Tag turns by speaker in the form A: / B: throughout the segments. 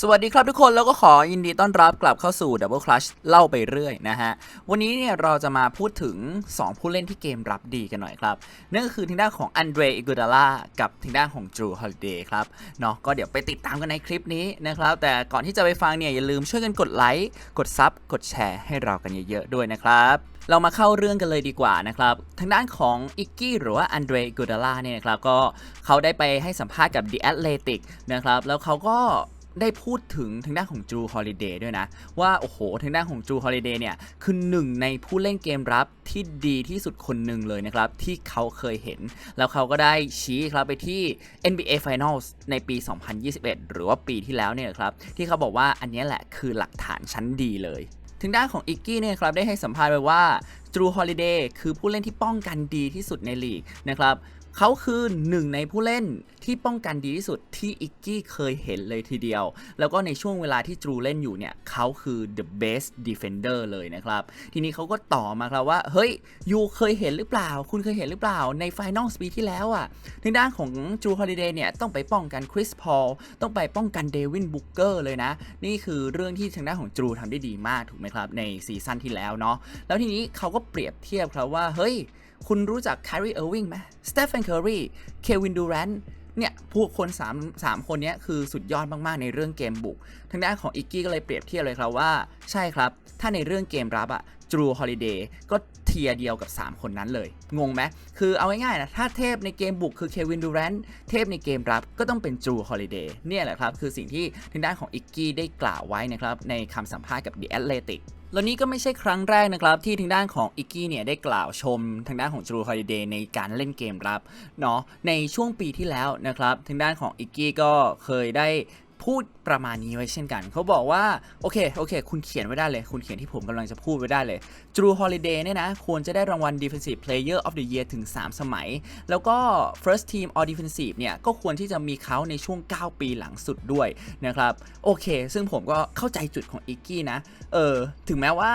A: สวัสดีครับทุกคนแล้วก็ขอยินดีต้อนรับกลับเข้าสู่ Double Clutch เล่าไปเรื่อยนะฮะ วันนี้เนี่ยเราจะมาพูดถึง 2 ผู้เล่นที่เกมรับดีกันหน่อยครับ นั่นก็คือทางด้านของอันเดรอิกูดาล่ากับทางด้านของจูฮอลเดย์ครับเนาะก็เดี๋ยวไปติดตามกันในคลิปนี้นะครับ แต่ก่อนที่จะไปฟังเนี่ยอย่าลืมช่วยกันกดไลค์กดซับกดแชร์ให้เรากันเยอะๆด้วยนะครับเรามาเข้าเรื่องกันเลยดีกว่านะครับ ทางด้านของอิกกี้หรือว่าอันเดรกูดาล่าเนี่ยนะครับก็เขาได้ไปให้สัมภาษณ์กับ The Athletic นะครับแล้วเขาก็ ได้พูดถึงทางด้านของจูฮอลิเดย์ด้วยนะ ว่า โอ้โหทางด้านของจูฮอลิเดย์เนี่ย คือหนึ่งในผู้เล่นเกมรับที่ดีที่สุดคนหนึ่งเลยนะครับ ที่เขาเคยเห็น แล้วเขาก็ได้ชี้ครับไปที่ NBA Finals ในปี 2021 หรือว่าปีที่แล้วเนี่ยครับ ที่เขาบอกว่าอันนี้แหละคือหลักฐานชั้นดีเลยทางด้านของอิกกี้เนี่ยครับได้ให้สัมภาษณ์ไว้ว่าจูฮอลิเดย์คือผู้เล่นที่ป้องกันดีที่สุดในลีกนะครับ เขาคือหนึ่งในผู้เล่นที่ป้องกันดีที่สุดที่อิกกี้เคยเห็นเลยทีเดียว แล้วก็ในช่วงเวลาที่จูเล่นอยู่เนี่ยเขาคือ the best defender เลยนะครับ ทีนี้เขาก็ต่อมาครับว่า เฮ้ยยูเคยเห็นหรือเปล่า คุณเคยเห็นหรือเปล่าในไฟนอลสปีที่แล้วอะ่ะทางด้านของจูฮอลิเดย์เนี่ยต้องไปป้องกันคริสพอลต้องไปป้องกันเดวินบุกเกอร์เลยนะ นี่คือเรื่องที่ทางด้านของจูทำได้ดีมากถูกไหมครับในซีซั่นที่แล้วเนาะแล้วทีนี้เขาก็เปรียบเทียบครับว่าเฮ้ย คุณรู้จักแค r รีเออร์วิงไหมสเตฟ a นเคอร์รีเควินดูแรนเนี่ยพวกคน3 3คนนี้คือสุดยอดมาก ๆ ในเรื่องเกมบุก ทางด้านของอิกกี้ก็เลยเปรียบเทียบเลยครับว่า ใช่ครับ ถ้าในเรื่องเกมรับอะจูฮอลิเดย์ก็เทียเดียวกับ 3 คนนั้นเลย งงไหมคือเอาง่ายๆนะ ถ้าเทพในเกมบุกคือเควินดูแรนเทพในเกมรับก็ต้องเป็นจูฮอลิเดย์เนี่ยแหละครับ คือสิ่งที่ทางด้านของอิกกี้ได้กล่าวไว้นะครับในคำสัมภาษณ์กับ The Athletic แล้วนี่ก็ไม่ใช่ครั้งแรกนะครับที่ทางด้านของอิกกี้เนี่ยได้กล่าวชมทางด้านของจูฮอลิเดย์ในการเล่นเกมรับเนาะในช่วงปีที่แล้วนะครับทางด้านของอิกกี้ก็เคยได้ พูดประมาณนี้ไว้เช่นกัน เขาบอกว่า โอเค โอเค คุณเขียนไว้ได้เลย คุณเขียนที่ผมกำลังจะพูดไว้ได้เลยจูฮอลิเดย์เนี่ยนะ ควรจะได้รางวัล Defensive Player of the Year ถึง 3 สมัย แล้วก็ First Team All Defensive เนี่ย ก็ควรที่จะมีเขาในช่วง 9 ปีหลังสุดด้วยนะครับ โอเค ซึ่งผมก็เข้าใจจุดของอิกกี้นะ เออ ถึงแม้ว่า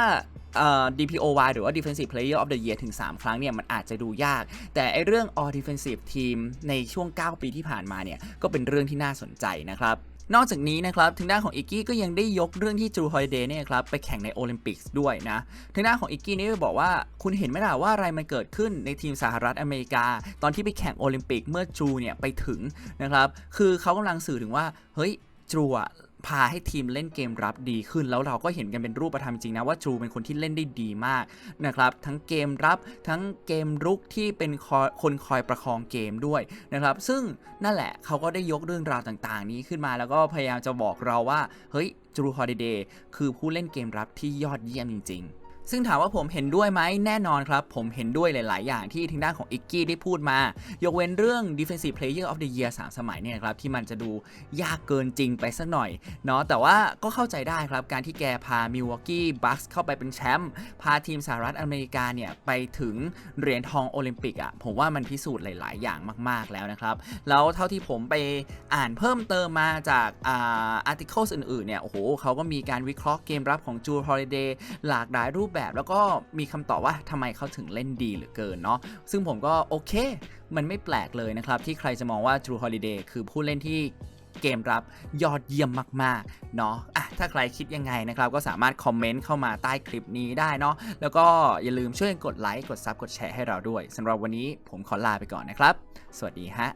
A: DPOY หรือว่า Defensive Player of the Year ถึง 3 ครั้งเนี่ยมันอาจจะดูยาก แต่ไอเรื่อง All Defensive Team ในช่วง 9 ปีที่ผ่านมาเนี่ยก็เป็นเรื่องที่น่าสนใจนะครับนอกจากนี้นะครับทางด้านของอิกกี้ก็ยังได้ยกเรื่องที่จูฮอยเดย์เนี่ยครับไปแข่งในโอลิมปิกด้วยนะทางด้านของอิกกี้นี่บอกว่าคุณเห็นไหมล่ะว่าอะไรมันเกิดขึ้นในทีมสหรัฐอเมริกา ตอนที่ไปแข่งโอลิมปิกเมื่อจูเนี่ยไปถึงนะครับคือเขากำลังสื่อถึงว่าเฮ้ยจูอะ พาให้ทีมเล่นเกมรับดีขึ้น แล้วเราก็เห็นกันเป็นรูปธรรมจริงนะว่าจูเป็นคนที่เล่นได้ดีมากนะครับทั้งเกมรับทั้งเกมรุกที่เป็นคอยคนคอยประคองเกมด้วยนะครับ ซึ่งนั่นแหละเขาก็ได้ยกเรื่องราวต่างๆ นี้ขึ้นมาแล้วก็พยายามจะบอกเราว่า เฮ้ยจูฮอลิเดย์คือผู้เล่นเกมรับที่ยอดเยี่ยมจริง ๆ ซึ่งถามว่าผมเห็นด้วยไหมแน่นอนครับ ผมเห็นด้วยหลาย ๆ อย่างที่ทางด้านของอิกกี้ได้พูดมา ยกเว้นเรื่อง Defensive Player of the Year 3 สมัยเนี่ยครับ ที่มันจะดูยากเกินจริงไปสักหน่อยเนาะแต่ว่าก็เข้าใจได้ครับ การที่แกพา Milwaukee Bucks เข้าไปเป็นแชมป์พาทีมสหรัฐอเมริกาเนี่ยไปถึงเหรียญทองโอลิมปิกอะ่ะผมว่ามันพิสูจน์หลาย ๆ อย่างมาก ๆ แล้วนะครับ แล้วเท่าที่ผมไปอ่านเพิ่มเติมมาจากอ่าอาร์ติเคิลอื่น ๆ เนี่ยโอ้โหเขาก็มีการวิเคราะห์เกมรับของจูฮอลิเดย์หลากหลายรูปแบบแล้วก็มีคำตอบว่าทำไมเขาถึงเล่นดีเหลือเกินเนาะซึ่งผมก็โอเค มันไม่แปลกเลยนะครับ ที่ใครจะมองว่า True Holiday คือผู้เล่นที่เกมรับยอดเยี่ยมมากๆเนาะอะถ้าใครคิดยังไงนะครับ ก็สามารถคอมเมนต์เข้ามาใต้คลิปนี้ได้เนาะแล้วก็อย่าลืมช่วยกดไลค์กดซับกดแชร์ให้เราด้วยสำหรับวันนี้ผมขอลาไปก่อนนะครับ สวัสดีฮะ